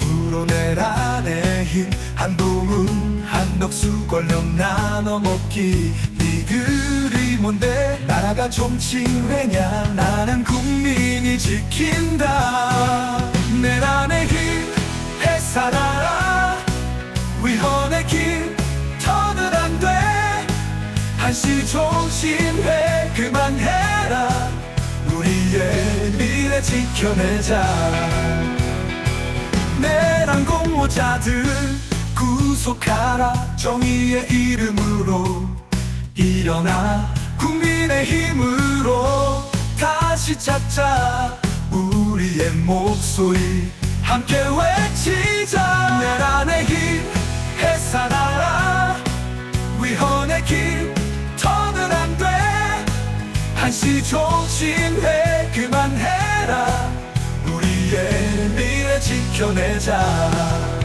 불어내라 내 힘. 한동은 한덕 수걸령 나눠 먹기. 네 글이 뭔데? 나라가 좀칭회냐? 나는 국민이 지킨다. 내라 내힘 회사나라. 위헌의 길 터는 안돼. 한시 조심해 그만해라. 우리의 미래 지켜내자. 공모자들 구속하라. 정의의 이름으로 일어나 국민의 힘으로 다시 찾자. 우리의 목소리 함께 외치자. 내란의 힘 해산하라. 위헌의 길 터는 안돼. 한시 종신회 그만해라. 우리의 미래 지켜내자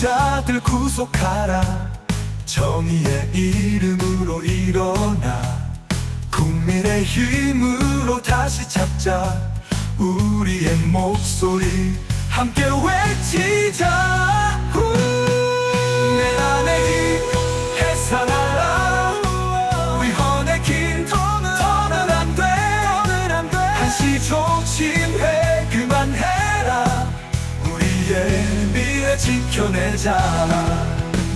자들 구속하라. 정의의 이름으로 일어나. 국민의 힘으로 다시 잡자. 우리의 목소리 함께 외치자. 후. 내란의 힘 해산하라. 위헌의 길 더는 안돼. 한시 종신회 그만해라. 우리의 지켜내자.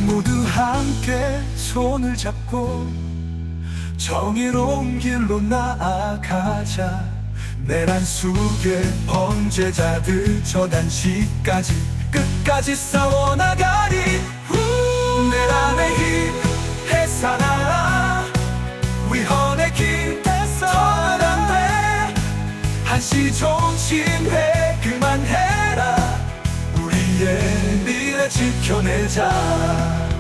모두 함께 손을 잡고 정의로운 길로 나아가자. 내란 속의 범죄자들 저단시까지 끝까지 싸워나가리. 후. 내란의 힘 해산하라. 위헌의 길 안돼 한시 종 지켜내자